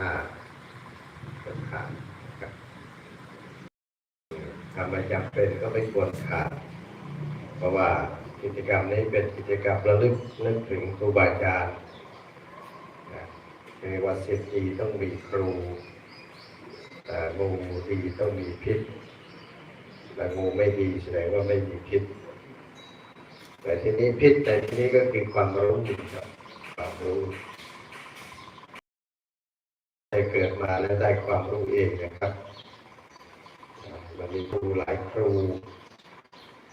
อ่าควรขาดครับทำไมจำเป็นก็ไม่ควรขาด เพราะว่ากิจกรรมนี้เป็นกิจกรรมระลึกนึกถึงครูบาอาจารย์นะในวันเศรษฐีต้องมีครูแต่งูดีต้องมีพิษแต่งูไม่ดีแสดงว่าไม่มีพิษ แต่ทีนี้พิษในที่นี้ก็คือความรู้ครับความรู้ ได้เกิดมาแล้วได้ความรู้เองนะครับมันมีครูหลายครู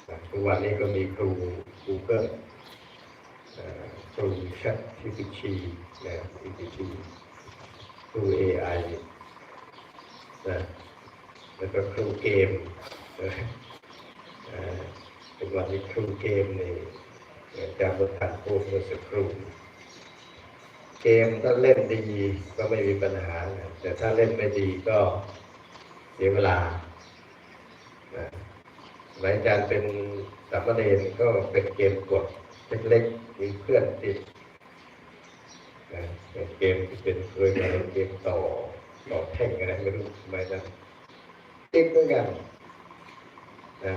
อ่าทุกวันนี้ก็มีครู Google อ่าครู Chat GPT นะ GPT ครู AI นะแล้วก็ครูเกมนะอ่าเป็นวันนี้ครูเกมนี่อาจารบุญทันพูดเมื่อสักครู่ เกมถ้าเล่นดีก็ไม่มีปัญหา แต่ถ้าเล่นไม่ดีก็เสียเวลานะสมัยอาจารย์เป็นสามเณรก็เป็นเกมกดเล็กๆมีเพื่อนติดเป็นเกมที่เป็นเคยมาเล่นเกมต่อต่อแท่งอะไรไม่รู้สมัยนั้นติดเหมือนกัน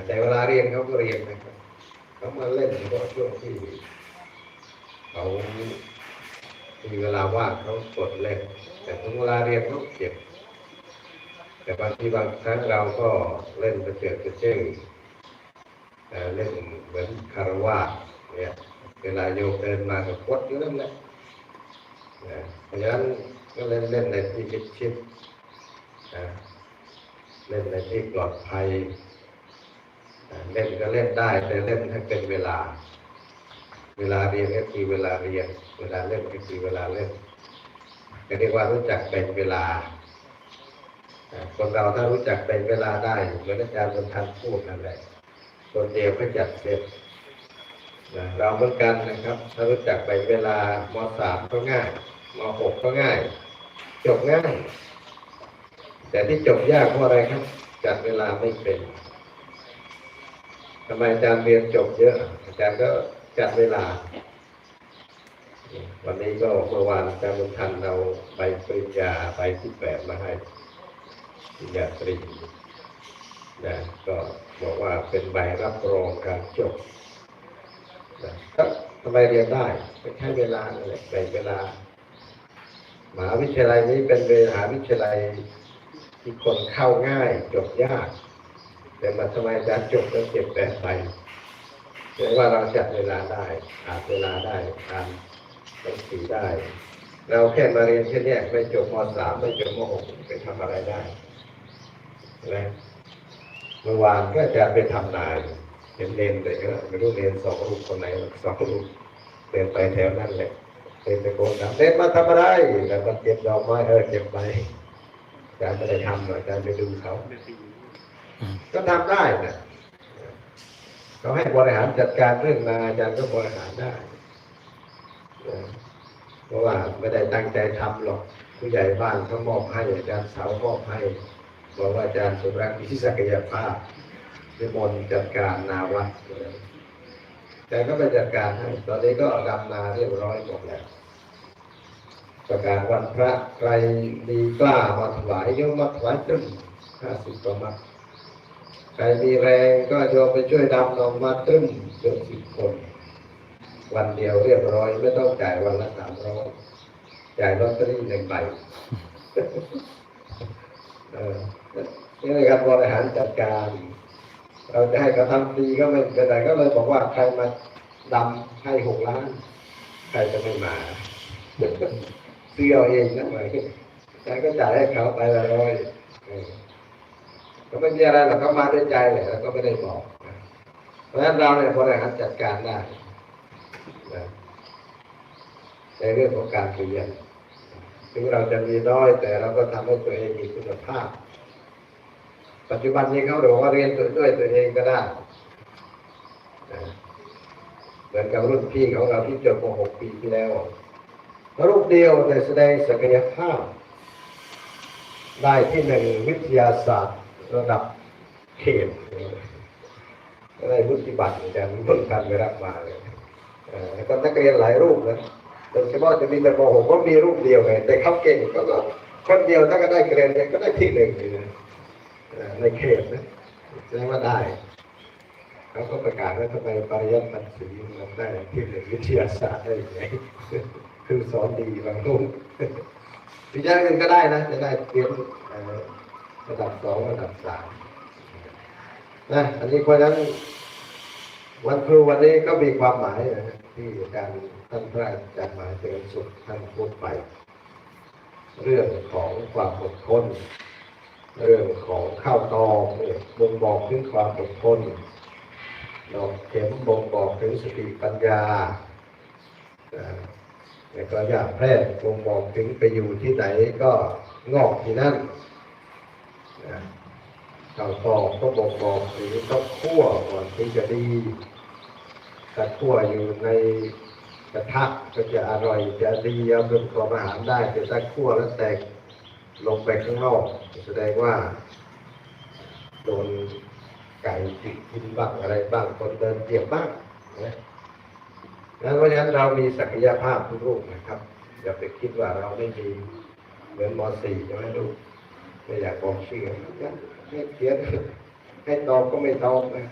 แต่เวลาเรียนเขาก็เรียนนะครับเขามาเล่นเฉพาะช่วงที่เขา มีเวลาว่างเขากดเล่นแต่ถึงเวลาเรียนเขาเก็บ แต่บางทีบางครั้งเราก็เล่นไปเกิดไปเจ้งเอ่อเล่นเหมือนคารวะเนี่ยเวลาโยมเดินมาก็กดอยู่นั่นแหละนะเพราะฉะนั้นก็เล่นเล่นในที่มิดชิดนะเล่นในที่ปลอดภัยเล่นก็เล่นได้แต่เล่นให้เป็นเวลา เวลาเรียนก็คือเวลาเรียน เวลาเล่นก็คือเวลาเล่นก็เรียกว่ารู้จักเป็นเวลา คนเราถ้ารู้จักเป็นเวลาได้เหมือนอาจารย์บรรทันพูดนั่นแหละคนเดียวก็จัดเสร็จเราเหมือนกันนะครับ ถ้ารู้จักเป็นเวลามสามก็ง่ายมหกก็ง่าย จบง่าย แต่ที่จบยากเพราะอะไรครับ จัดเวลาไม่เป็นทำไมอาจารย์เรียนจบเยอะ อาจารย์ก็ จัดเวลา วันนี้ก็เมื่อวานอาจารย์บุญทันเราใบปริญญาใบที่แปดมาให้ปริญญาตรีนะก็บอกว่าเป็นใบรับรองการจบนะก็ทำไมเรียนได้ก็ใช้เวลานั่นแหละแบ่งเวลามหาวิทยาลัยนี้เป็นมหาวิทยาลัยที่คนเข้าง่ายจบยาก แต่มาทำไมอาจารย์จบแล้วเก็บแปดไป แปลว่าเราจัดเวลาได้อ่านเวลาได้อ่านหนังสือได้ เราแค่มาเรียนแค่เนี้ยไม่จบมสามไม่จบมหกไปทำอะไรได้ใช่ไหมเมื่อวานก็อาจารย์ไปทำนายเห็นเรียนเลยก็ไม่รู้เรียนสองรูปคนไหนสองรูปเรียนไปแถวนั้นแหละเรียนไปโกนถามเรียนมาทำอะไรแล้วก็เก็บดอกไม้เออเก็บไปอาจารย์ไม่ได้ทำหรอกอาจารย์ไปดูเขา ก็ทำได้นะ เขาให้บริหารจัดการเรื่องนาอาจารย์ก็บริหารได้เพราะว่าไม่ได้ตั้งใจทำหรอก ผู้ใหญ่บ้านเขามอบให้อาจารย์สาวมอบให้บอกว่าอาจารย์สุรักษ์มีศักยภาพนิมนต์จัดการนาวัดแต่ก็ไปจัดการให้ตอนนี้ก็ดำนาเรียบร้อยหมดแล้วประกาศวันพระใครมีกล้ามาถวายโยมมาถวายตึ้งห้าสิบประมา ใครมีแรงก็โยมไปช่วยดำลงมาตึ้มเกือบสิบคน วันเดียวเรียบร้อยไม่ต้องจ่ายวันละสามร้อยจ่ายลอตเตอรี่หนึ่งใบเออนี่ในการบริหารจัดการ เราจะให้เขาทำฟรีก็ไม่เป็นไรก็เลยบอกว่าใครมาดำให้หกล้าน ใครจะไม่มาซื้อเอาเองนะหมแต่ก็จ่ายให้เขาไปละร้อย ก็ไม่มีอะไรหรอกเขามาด้วยใจแหละแล้วก็ไม่ได้บอกเพราะฉะนั้นเราเนี่ยบริหารจัดการได้นะในเรื่องของการเรียนถึงเราจะมีน้อยแต่เราก็ทำให้ตัวเองมีคุณภาพ ปัจจุบันนี้เขาบอกว่าเรียนด้วยตัวเองก็ได้นะเหมือนกับรุ่นพี่ของเราที่จบม .6 ปีที่แล้วรูปเดียวแต่แสดงศักยภาพ ได้ที่หนึ่งวิทยาศาสตร์ ระดับเขตก็ได้วุฒิบัตรอาจารย์เพิ่งทันไปรับมาเลยแล้วก็นักเรียนหลายรูปนะโดยเฉพาะจะมีแต่มหกก็มีรูปเดียวไงแต่เขาเก่งก็ก็คนเดียวถ้าก็ได้เกรดเนี่ยก็ได้ที่หนึ่งเลยนะในเขตนะแสดงว่าได้เขาก็ประกาศว่าทำไมปริยัติปัญสีมันได้ที่หนึ่งวิทยาศาสตร์ได้ยังไงคือสอนดีบางรุ่นวิชาอื่นก็ได้นะจะได้เรียนเอ่อ ระดับสองระดับสามนะอันนี้เพราะนั้น วันครูวันนี้ก็มีความหมายนะที่อารท่านพระอาจารย์หมายเจริญสุขท่านพูดไป เรื่องของความอดทนเรื่องของข้าวตองเนี่ยบ่งบอกถึงความอดทนดอกเข็มบ่งบอกถึงสติปัญญาแล้วก็อยาแพร่บ่งบอกถึงไปอยู่ที่ไหนก็งอกที่นั่น นะข้าวตองก็บ่งบอกถึงต้องคั่วก่อนถึงจะดีถ้าคั่วอยู่ในกระทะก็จะอร่อยจะดีเอาเป็นของอาหารได้แต่ถ้าคั่วแล้วแตกลงไปข้างนอกแสดงว่าโดนไก่จิกกินบ้างอะไรบ้างคนเดินเหยียบบ้างนะงั้นเพราะฉะนั้นเรามีศักยภาพทุกลูกนะครับ อย่าไปคิดว่าเราไม่มีเหมือนม .4 ใช่ไหมลูก ไม่อยากบอกชื่อนะให้เขียนให้ตอบก็ไม่ตอบนะ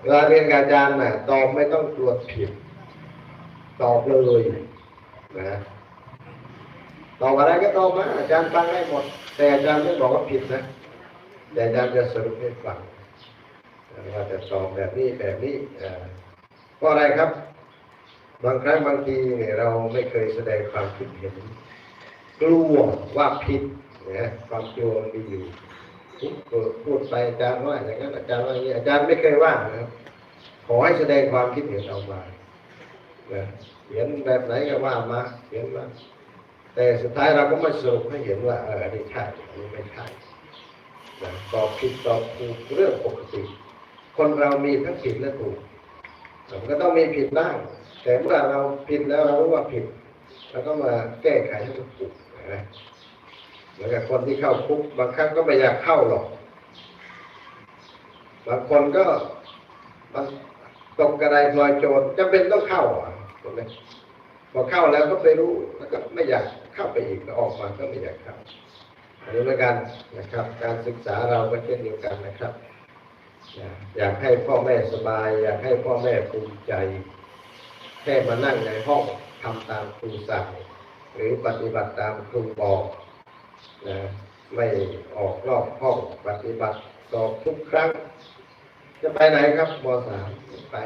เวลาเรียนกับอาจารย์นะตอบไม่ต้องตรวจผิด ตอบเลยนะตอบอะไรก็ตอบมาอาจารย์ฟังได้หมด แต่อาจารย์ไม่บอกว่าผิดนะแต่อาจารย์จะสรุปให้ฟังว่าจะตอบแบบนี้แบบนี้เอ่อเพราะอะไรครับ บางครั้งบางทีเนี่ยเราไม่เคยแสดงความคิดเห็น กลัวว่าผิด นะความกลัวมันมีอยู่พูดไปอาจารย์ว่าอย่างนั้นอาจารย์ว่าอย่างนี้อาจารย์ไม่เคยว่านะขอให้แสดงความคิดเห็นออกมานะเขียนแบบไหนก็ว่ามาเขียนมาแต่สุดท้ายเราก็มาสรุปให้เห็นว่าเอออันนี้ใช่อันนี้ไม่ใช่นะตอบผิดตอบถูกเรื่องปกติ คนเรามีทั้งผิดและถูกมันก็ต้องมีผิดบ้าง แต่เมื่อเราผิดแล้วเรารู้ว่าผิดเราก็มาแก้ไขให้ถูกนะ มือนกับคนที่เข้าคุกบางครั้งก็ไม่อยากเข้าหรอก บางคนก็มันตกกระไดพลอยโจรจำเป็นต้องเข้าอะถูกไหมพอเข้าแล้วก็ไปรู้แล้วก็ไม่อยากเข้าไปอีกออกมาก็ไม่อยากเข้าอันนี้เหมือนกันนะครับ การศึกษาเราก็เช่นเดียวกันนะครับอยากให้พ่อแม่สบาย อยากให้พ่อแม่ภูมิใจแค่มานั่งในห้องทำตามครูสั่งหรือปฏิบัติตามครูบอก นะไม่ออกรอบห้องปฏิบัติสอบทุกครั้ง จะไปไหนครับมสามไป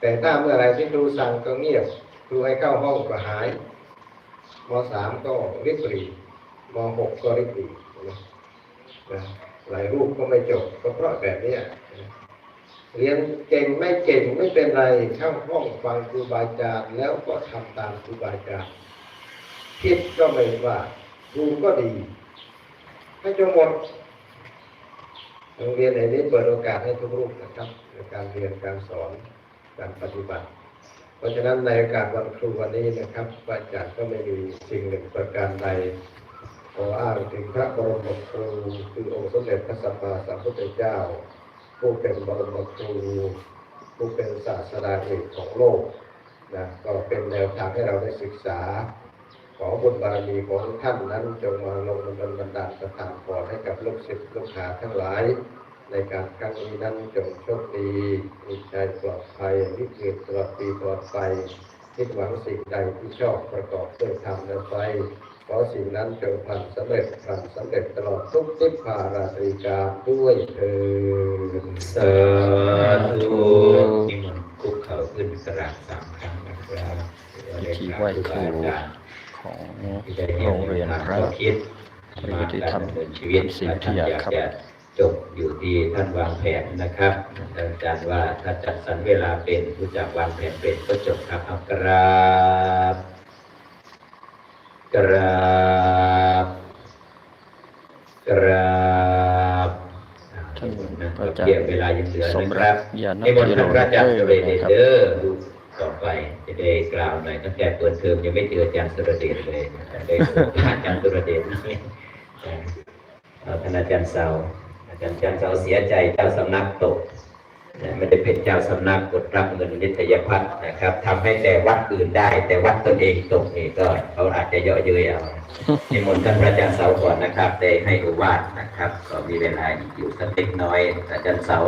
แต่ถ้าเมื่อไรที่ครูสั่งก็เงียบครูให้เข้าห้องก็หายมสามก็ริบรีมหกก็ริบรีนะนะหลายรูปก็ไม่จบก็เพราะแบบนี้นะเรียนเก่งไม่เก่งไม่เป็นไรเข้าห้องฟังครูบาอาจารย์แล้วก็ทำตามครูบาอาจารย์ผิดก็ไม่ว่า ครูก็ดีให้จงหมดโรงเรียนไหนนี้เปิดโอกาสให้ทุกรูปนะครับในการเรียนการสอนการปฏิบัติ เพราะฉะนั้นในโอกาสวันครูวันนี้นะครับพระอาจารย์ก็ไม่มีสิ่งหนึ่งประการใดขออ้างถึงพระบรมครูคือองค์สมเด็จพระสัมมาสัมพุทธเจ้า ผู้เป็นบรมครูผู้เป็นศาสดาเอกของโลกนะก็เป็นแนวทางให้เราได้ศึกษา ขอบุญบารมีของท่านนั้นจงมาลงดลบันดาลประทานพรให้กับลูกศิษย์ลูกหาทั้งหลาย ในการครั้งนี้นั้นจงโชคดีมีใจปลอดภัยวิกฤตตลอดปีปลอดไปคิดหวังสิ่งใดที่ชอบประกอบด้วยธรรมและไฟขอสิ่งนั้นจงพลันสำเร็จพลันสำเร็จตลอดทุกทิศภาราตรีการด้วยเถิดสาธุนิมนต์คุกเข่าขึ้นกราบสามครั้งนะครับพิธีไหว้ครู ของโรงเรียนพระคิดปฏิบัติธรรมดำเนินชีวิตสิ่งที่อยากครับจะจบอยู่ที่ท่านวางแผนนะครับอาจารย์ว่าถ้าจัดสรรเวลาเป็นรู้จักวางแผนเป็นก็จบครับเอากราบกราบกราบท่านนะพระอาจารย์เกี่ยวเวลายังเหลือสมนะครัรักบยานให้มนพิต์โรท่านพระอาจารย์สุรเดเดชชครับเด้อดูต่อ ไปจะได้กล่าวหน่อยตั้งแต่เปิดเทอมยังไม่เจออาจารย์สุรเดชเลยได้พบอาจารย์สุรเดชนี่เอาท่านอาจารย์เสาอาจารย์อาจารย์เสาเสียใจเจ้าสำนักตกไม่ได้เป็นเจ้าสำนักกดรับเงินนิตยพัฒน์นะครับทำให้แต่วัดอื่นได้ แต่วัดตนเองตกนี่ก็เขาอาจจะเยาะเย้ยเอาในมนต์ท่านพระอาจารย์เสาก่อนนะครับ ได้ให้อุวาทนะครับ ก็มีเวลาอีกอยู่สักเล็กน้อย อาจารย์เสา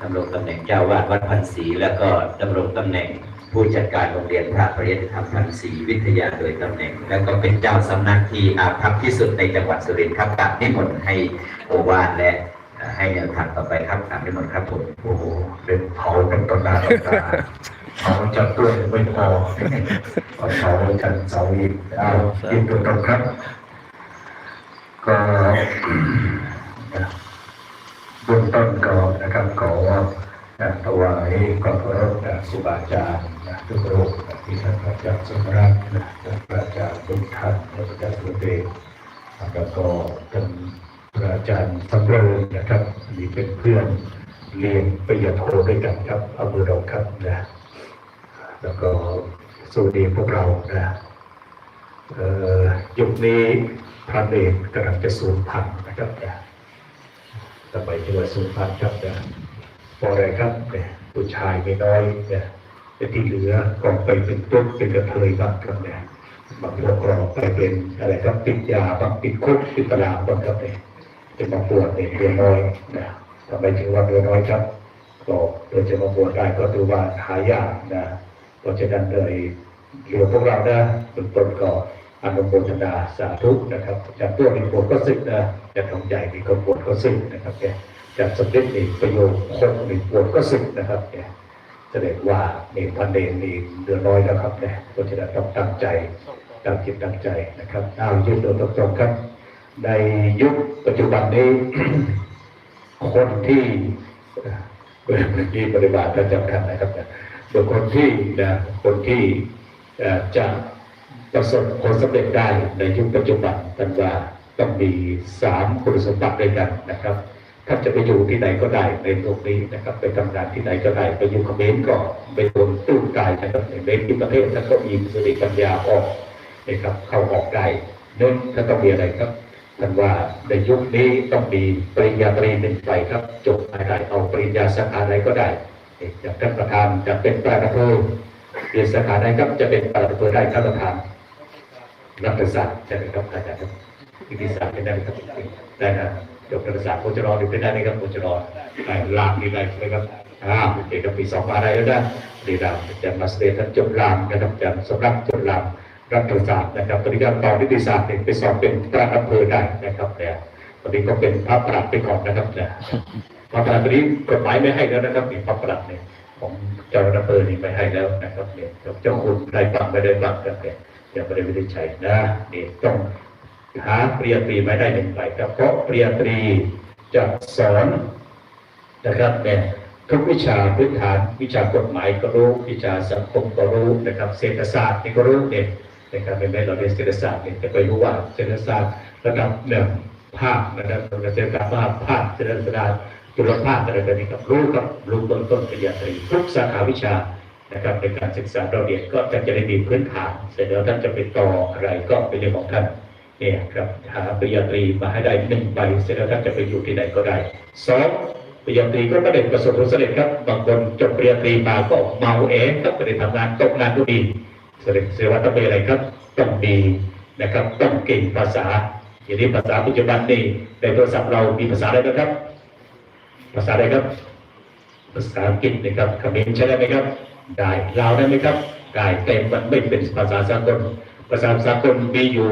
ดำรงตำแหน่งเจ้าวาดวัดพันศรีแล้วก็ดำรงตำแหน่ง ผู้จัดการโรงเรียนพระปริยติธรรมพันศรีวิทยาโดยตำแหน่ง แล้วก็เป็นเจ้าสำนักที่อาภัพที่สุดในจังหวัดสุรินทร์ครับกราบนิมนต์ให้โอวาทและให้แนวทางต่อไปครับตามที่มันครับผมโอ้โหเป็นเผาเป็นต้นหน้าต้นตาเผาจะด้วยไม่พอเผาจันเสาอีกเอาอีกตัวตรงครับ ก็เบื้องต้นก็นะครับขอถวายความเคารพแด่ครูบาอาจารย์ ทุกรูปนะที่ท่านพระอาจารย์สมรัตน์นะท่านพระอาจารย์ทุกท่านและพระอาจารย์สุเดชแล้วก็ท่านพระอาจารย์สำเริงนะครับนี่เป็นเพื่อนเรียนปริญญาโทด้วยกันครับอำเภอเราครับนะแล้วก็สวัสดีพวกเรานะยุคนี้พระเนรกำลังจะสูญพันธุ์นะครับนี่ยสมัยที่ว่าสูญพันธุ์ครับเนี่ยพราะอะไรครับเนี่ยผู้ชายไม่น้อยเนี่ย แต่ที่เหลือก็ไปเป็นตุ๊ดเป็นกระเทยบ้างครับเนี่ยบางพวกเราไปเป็นอะไรครับติดยาบางติดคุกติดตารางบางครับเนี่ยเป็นบางพวกเนี่ยเรือน้อยนะทำไมถึงว่าเรือน้อยครับก็โดยจะมาบวชได้ก็ถือว่าหายากนะเพราะฉะนั้นเลยเหลือพวกเรานะเป็นต้นก็อนุโมทนาสาธุนะครับจากตัวมีบทก็สึกนะจากทองใหญ่มีก็บทก็สึกนะครับแกจากสมเด็จมีประโยชน์คนมีบทก็สึกนะครับแก แสดงว่ามีพันเดนมีเดือน้อยแล้วครับเนี่ยเพราะฉะนั้นต้องตั้งใจตั้งจิตตั้งใจนะครับเอายืดโดยตรงครับ ในยุคปัจจุบันนี้ คนที่เมื่อกี้ปฏิบัติประจำกันนะครับเนี่ยบุคคลที่นะคนที่จะประสบผลสำเร็จได้ในยุคปัจจุบันกันว่าต้องมีสามคุณสมบัติด้วยกันนะครับ ท่านจะไปอยู่ที่ไหนก็ได้ในโลกนี้นะครับ ไปทำงานที่ไหนก็ได้ไปอยู่เขมรก็ไปโดนตู้กายนะครับในเมนที่ประเทศท่านก็มีสติปัญญาออกนะครับ เข้าออกได้นื่องท่านต้องมีอะไรครับท่านว่าในยุคนี้ต้องมีปริญญาตรีหนึ่งใบครับ จบอะไรเอาปริญญาสาขาอะไรก็ได้จากท่านประธานจะเป็นประธานเภอเรียนสาขาใดครับจะเป็นประธานได้ท่านประธานรัฐศาสตร์ใช่ไหมครับอาจารย์ครับวิทยาศาสตร์เป็นได้ครับได้นะ จบรัฐศาสตร์โคจรหรือเป็นได้ไหมครับโคจรได้ลามนี่ได้ใช่ไหมครับอ่าโอเคครับปีสองมาได้แล้วนะดีดามอาจารย์มาสเตย์ท่านจบรามนะครับอาจารย์สำรับจบรามรัฐศาสตร์นะครับตอนนี้ก็ต่อนิติศาสตร์เนี่ยไปสอบเป็นประหลัดอำเภอได้นะครับเนี่ยตอนนี้ก็เป็นพระประหลัดไปก่อนนะครับเนี่ยพระประหลัดตอนนี้กฎหมายไม่ให้แล้วนะครับนี่พระประหลัดเนี่ยของเจ้าอำเภอนี่ไม่ให้แล้วนะครับเนี่ยเจ้าคุณได้ฟังไม่ได้ฟังกันเนี่ยยังไม่ได้วินิจฉัยนะนี่ต้อง หาปริญญาตรีไม่ได้หนึ่งใบครับเพราะปริญญาตรีจะสอนนะครับเนี่ยทุกวิชาพื้นฐานวิชากฎหมายก็รู้ วิชาสังคมก็รู้นะครับเศรษฐศาสตร์นี่ก็รู้เนี่ยนะครับเป็นแม้เราเรียนเศรษฐศาสตร์เนี่ยจะไปรู้ว่าเศรษฐศาสตร์ระดับเนี่ยภาคนะครับเราจะการภาคภาคเศรษฐศาสตร์จุลภาคอะไรแบบนี้ครับรู้ครับรู้ต้นต้นปริญญาตรีทุกสาขาวิชานะครับในการศึกษาเราเรียนก็จะจะได้มีพื้นฐาน เสร็จแล้วท่านจะไปต่ออะไรก็เป็นเรื่องของท่าน เนี่ยครับหาปริญญาตรีมาให้ได้หนึ่งใบเสร็จแล้วท่านจะไปอยู่ที่ไหนก็ได้สองปริญญาตรีก็ไม่ได้ประสบผลสำเร็จครับบางคนจบปริญญาตรีมาก็เมาเองครับไม่ได้ทำงานตกงานก็มีแสดงเสว่าต้องเป็นอะไรครับต้องมีนะครับต้องเก่งภาษาอย่างนี้ภาษาปัจจุบันนี่ในโทรศัพท์เรามีภาษาอะไรนะครับ ภาษาอะไรครับ ภาษาอังกฤษนะครับเขมรใช่ได้ไหมครับ ได้ลาวได้ไหมครับได้แต่มันไม่เป็นภาษาสากลภาษาสากลมีอยู่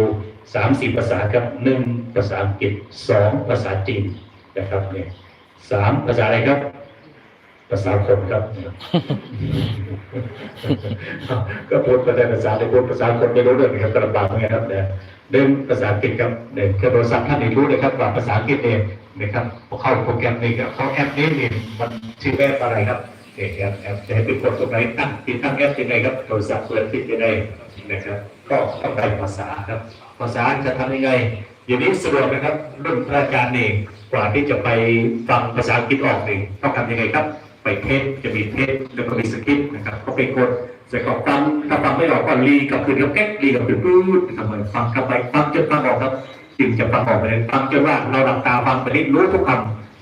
สามสี่ภาษาครับหนึ่งภาษาอังกฤษสองภาษาจีนนะครับเนี่ยสามภาษาอะไรครับ ภาษาคนครับ ก็พูดภาษาภาษาในพูดภาษาคนไม่รู้เรื่องนะครับกระบาดเหมือนกันครับเนี่ยเรื่องภาษาอังกฤษครับเนี่ยคือโทรศัพท์ท่านนี่รู้เลยครับว่าภาษาอังกฤษเนี่ยนะครับพอเข้าโปรแกรมนี้ครับเขาแอปนี้เนี่ยมันชื่อแอปอะไรครับเนี่ยแอปแอปจะให้เป็นคนตรงไหนตั้งติดตั้งแอปยังไงครับโทรศัพท์เปิดติดยังไงนะครับ ก็ต้องได้ภาษาครับ ภาษาจะทำยังไงอย่างนี้สะดวกนะครับรุ่นพระอาจารย์นี่กว่าที่จะไปฟังภาษาอังกฤษออกนี่ต้องทำยังไงครับ ไปเทสจะมีเทสแล้วก็มีสคริปต์นะครับก็ไปกดเสร็จก็ฟังถ้าฟังไม่ออกก็รีกับคืนกับแก๊กรีกับคืนปื๊ดทำไมฟังเข้าไปฟังจนฟังออกครับจึงจะฟังออกไปเลยฟังจนว่าเราหลับตาฟังไปนี่รู้ทุกค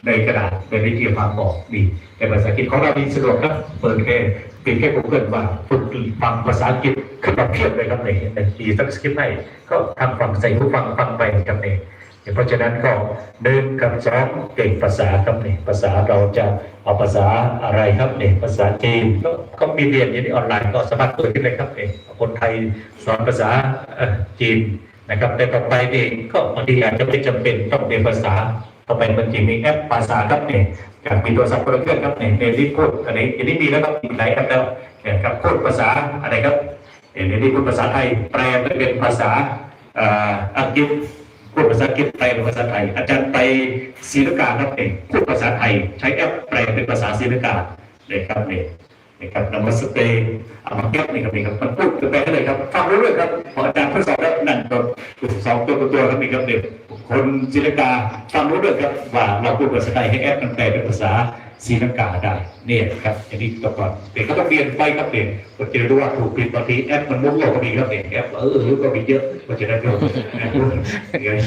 ในกระดาษเป็นวิธีฟังบอกดีแต่ภาษาอังกฤษของเรามีสะดวกครับเปิดแค่ เพียงแค่ Google ว่าฝึกฟังภาษาอังกฤษขึ้นมาเพียบเลยครับในในดีสักสคริปต์ให้ก็ทำฟังใส่หูฟังฟังไปครับเนี่ยเพราะฉะนั้นก็หนึ่งกับสองเก่งภาษาครับเนี่ยภาษาเราจะเอาภาษาอะไรครับเนี่ยภาษาจีนก็มีเรียนอยู่ในออนไลน์ก็สามารถเปิดขึ้นเลยครับเนี่ยคนไทยสอนภาษาจีนนะครับแต่ต่อไปเองก็บางทีอาจจะไม่จำเป็นต้องเรียนภาษา ต่อไปมันจะมีแอปภาษาครับเนี่ยจากมีโทรศัพท์คนละเครื่องครับเนี่ยในที่พูดอันนี้อันนี้มีแล้วครับมีหลายแอปแล้วเนี่ยครับพูดภาษาอะไรครับเนี่ยในที่พูดภาษาไทยแปลเป็นภาษาอังกฤษพูดภาษาอังกฤษแปลเป็นภาษาไทย อาจารย์ไปศรีลังกาครับเนี่ยพูดภาษาไทย ใช้แอปแปลเป็นภาษาศรีลังกาเนี่ยครับเนี่ย นะครับนมัสเตอามาแก้นี่ครับนี่ครับมันพูดกันไปเลยครับฟังรู้เรื่องครับพออาจารย์ทดสอบแล้วนั่นตัวสองตัวตัวครับนี่ครับเด็กคนศรีลังกาฟังรู้เรื่องครับว่าเราพูดภาษาไทยให้แอปมันแปลเป็นภาษา ศีลังกาได้เนี่ยครับอย่างนี้ตก่อนเด็กก็ต้องเรียนไปครับเด็กก็จะรู้ว่าถูกผิดบางทีแอปมันมุ่งโลกก็มีครับเด็กแอปเออก็มีเยอะเพราะฉะนั้นก็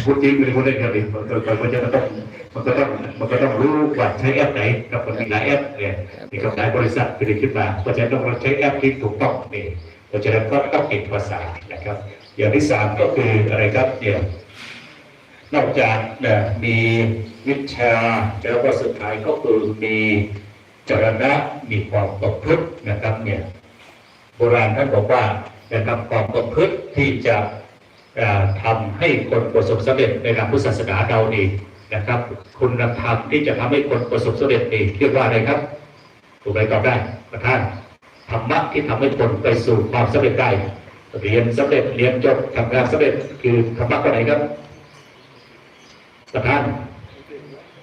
พูดจริงไม่ได้พูดเล่นครับเด็กมันก็มันจะต้องมันก็ต้องมันก็ต้องรู้ว่าใช้แอปไหนครับมันมีหลายแอปเนี่ยมีกำไรบริษัทผลิตขึ้นมาเพราะฉะนั้นต้องใช้แอปที่ถูกต้องเนี่เพราะฉะนั้นก็ต้องเก่งภาษานะครับ อย่างที่สามก็คืออะไรครับเนี่ยนอกจากเนี่ยมี วิชา แล้วก็สุดท้ายก็คือมีจรณะมีความประพฤตินะครับเนี่ยโบราณท่านบอกว่านะครับความประพฤติที่จะเอ่อทำให้คนประสบสำเร็จในทางพุทธศาสนาเรานี่นะครับ คุณธรรมที่จะทำให้คนประสบสำเร็จนี่เรียกว่าอะไรครับถูกไหมตอบได้ประธานธรรมะที่ทำให้คนไปสู่ความสำเร็จได้เรียนสำเร็จเรียนจบทำงานสำเร็จคือธรรมะข้อไหนครับประธาน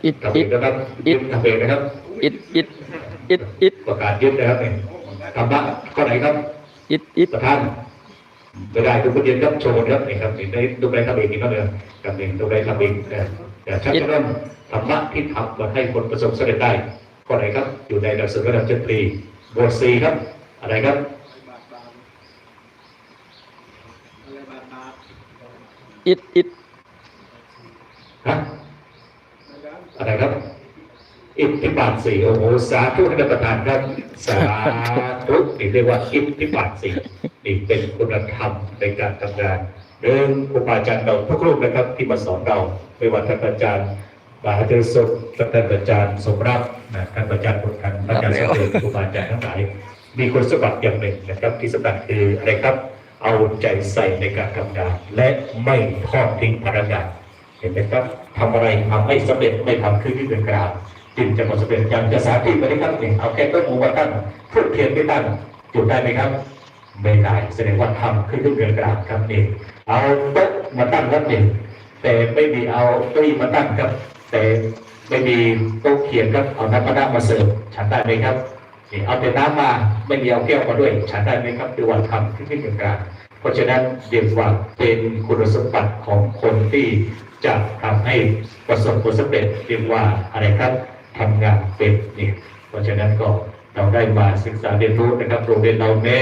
อิดทำเออิงดนะครับยึดทำเองนะครับอิดอิดอิดอิดประกาศยึดนะครับเนี่ยธรรมะข้อไหนครับอิดอิดประธานไม่ได้ทุกคนเรียนครับโชว์ครับนี่ครับนี่ได้ทุกได้ทำเองนี่ก็เลยกับนี่ทุกได้ทำเองแต่แต่ชัดเจนธรรมะที่ทำมาให้คนประสบสำเร็จได้ข้อไหนครับ อยู่ในหนังสือระดับเจ็ดตรีบทสี่ครับ อะไรครับอิดอิดฮะ อะไรครับ อิทธิบาทสี่โอ้โหสาธุท่านประธานครับสาธุนี่เรียกว่าอิทธิบาทสี่นี่เป็นคุณธรรมในการทำงานเรื่องครูบาอาจารย์เราทุกรูปนะครับ ที่มาสอนเราไม่ว่าท่านอาจารย์มหาเจริญสุขท่านอาจารย์สมรักนะท่านอาจารย์บุญทันท่านอาจารย์สมเด็จครูบาอาจารย์ทั้งหลายมีคุณสมบัติอย่างหนึ่งนะครับ ที่สำคัญคืออะไรครับ เอาใจใส่ในการทำงาน และไม่ทอดทิ้งพนักงาน เห็นไหมครับทำอะไรทำให้สำเร็จไม่ทำขึ้นที่เป็นกลางจึงจะประสเป็นอย่างจะสาธิตไปได้ครับเนี่ยเอาแค่ต้นหมูมาตั้งทูบเทียนไม่ตั้งจุดได้ไหมครับ ไม่ได้แสดงว่าทำขึ้นที่เป็นกลางครับเนี่ยเอาโต๊ะมาตั้งครับเนี่ยแต่ไม่มีเอาเก้าอี้มาตั้งครับ แต่ไม่มีโต๊ะเขียนครับเอาน้ำมานั่งมาเสิร์ฟฉันได้ไหมครับนี่เอาแต่น้ำมาไม่มีเอาแก้วมาด้วย ฉันได้ไหมครับคือวันทำขึ้นที่เป็นกลางเพราะฉะนั้นเรียกว่าเป็นคุณสมบัติของคนที่ จะทำให้ประสบผลสำเร็จเรียกว่าอะไรครับทำงานเป็นนี่เพราะฉะนั้นก็เราได้มาศึกษาเรียนรู้นะครับโรงเรียนเราแม้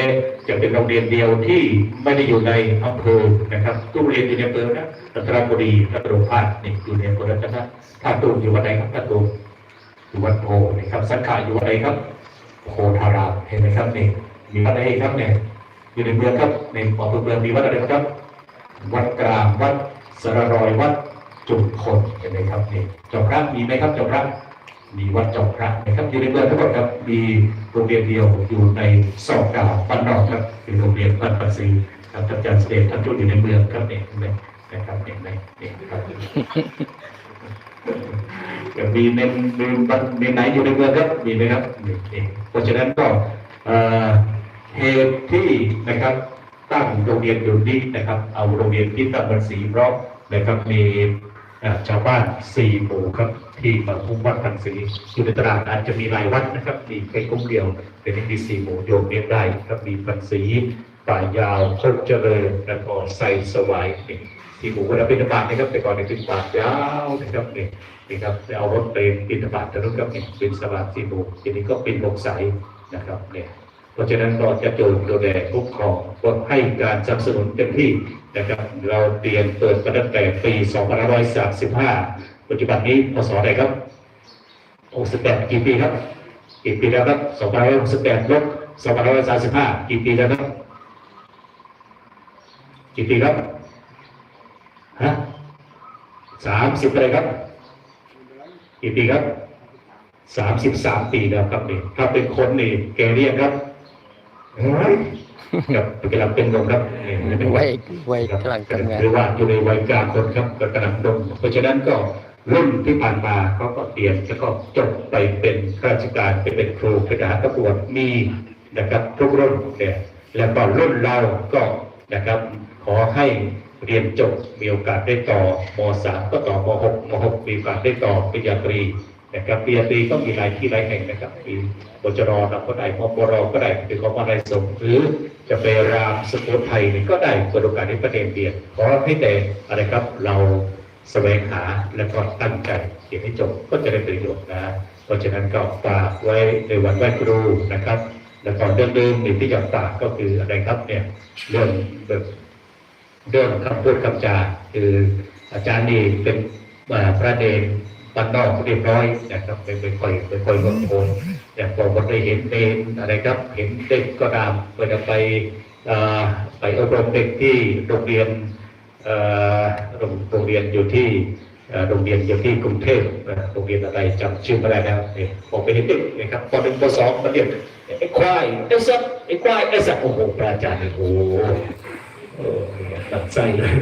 จะเป็นโรงเรียนเดียวที่ไม่ได้อยู่ในอำเภอนะครับทุกโรงเรียนอยู่ในอำเภอนะรัตนบุรีรัตนพาสนี่อยู่ในอำเภอรัตนท่าตูมอยู่วัดไหนครับท่าตูมอยู่วัดโพนะครับสังขารอยู่วัดไหนครับโพธารามเห็นไหมครับนี่มีวัดไหนครับเนี่ยอยู่ในเมืองครับในอำเภอเมืองมีวัดอะไรครับ วัดกลางวัดสระรอยวัด จุมพลเห็นไหมครับนี่จอมพระมีไหมครับจอมพระมีวัดจอมพระนะครับอยู่ในเมืองทั้งหมดครับมีโรงเรียนเดียวอยู่ในซอกดาวบ้านนอกครับเป็นโรงเรียนบ้านปัสซีครับท่าอาจารย์เสด็จท่านทูตอยู่ในเมืองครับเนี่ยเห็นไหมนะครับเห็นไหมเนี่ยครับยังมีในในบ้านในไหนอยู่ในเมืองครับมีไหมครับนี่นี่เพราะฉะนั้นก็เหตุที่นะครับตั้งโรงเรียนอยู่นี้นะครับ เอาโรงเรียนที่ตำบลศรีเพราะนะครับมี ชาวบ้านสี่หมู่ครับ ที่มาคุ้มวัดพันศรีอยู่ในตลาดอาจจะมีหลายวัดนะครับ มีแค่กลุ่มเดียวแต่นี่มีสี่หมู่โยมเรียได้ครับมีพันศรีป่ายาวโคกเจริญแล้วก็ไซสวายนี่สี่หมู่เวลาเป็นบาตนะครับ แต่ก่อนเนี่ยเป็นบาตยาวนะครับเนี่ยนี่ครับเอารถไปบินบาตแต่นู้นก็เป็นเป็นสบาตสี่หมู่ทีนี้ก็เป็นลงสายนะครับเนี่ย ราะฉะนั้นเราจะโจมดูแลคุ้มครองก็ให้การสนับสนุนเต็มที่นะครับ เราเตรียมเปิดมาตั้งแต่ปี2535 ปัจจุบันนี้พศอะไรครับ 68 กี่ปีครับ กี่ปีแล้วครับ2568ลบ2535 กี่ปีแล้วครับ กี่ปีครับ ฮะสามสิบอะไรครับ กี่ปีครับสามสิบสามปีแล้วครับนี่ถ้าเป็นคนนี่แกเรียกครับ กับกำลังเป็นลมครับนี่ไม่เป็นไรวัยวัยกำลังทำงานหรือว่าอยู่ในวัยกลางคนครับก็กำลังดมเพราะฉะนั้นก็รุ่นที่ผ่านมาเขาก็เรียนแล้วก็จบไปเป็นข้าราชการไปเป็นครูเป็นทหารตำรวจมีนะครับทุกรุ่นเนี่ยแล้วก็รุ่นเราก็นะครับ ขอให้เรียนจบมีโอกาสได้ต่อม .3 ก็ต่อม .6 ม .6 มีโอกาสได้ต่อปริญญาตรี นะครับปริญญาตรีก็มีหลายที่หลายแห่งนะครับมีบจรเราก็ได้มบรก็ได้เป็นของอะไรสงหรือจะไปรามสมุทรไทยนี่ก็ได้เปิดโอกาสให้ประเทศเรียนขอให้แต่อะไรครับเราแสวงหาและก็ตั้งใจเรียนให้จบก็จะได้ประโยชน์นะ เพราะฉะนั้นก็ฝากไว้ในวันไหว้ครูนะครับ แล้วก็เรื่องเดิมๆที่อยากฝากก็คืออะไรครับเนี่ยเรื่องแบบเรื่องคำพูดคำจาคืออาจารย์นี่เป็นเอ่อพระเดน บ้านนอกเรียบร้อยนะครับไม่ไม่ค่อยไม่ค่อยลงโคนแต่พอผมได้เห็นเดนอะไรครับ เห็นเด็กก็ตามเวลาไปไปอบรมเด็กที่โรงเรียนโรงโรงเรียนอยู่ที่โรงเรียนอยู่ที่กรุงเทพโรงเรียนอะไรจำชื่อไม่ได้แล้วเนี่ยผมไปเห็นเด็กนะครับพอเป็นปสองมาเรียนไอ้ควายไอ้สัตว์ไอ้ควายไอ้สัตว์โอ้โหอาจารย์โอ้โหตัดใจเลย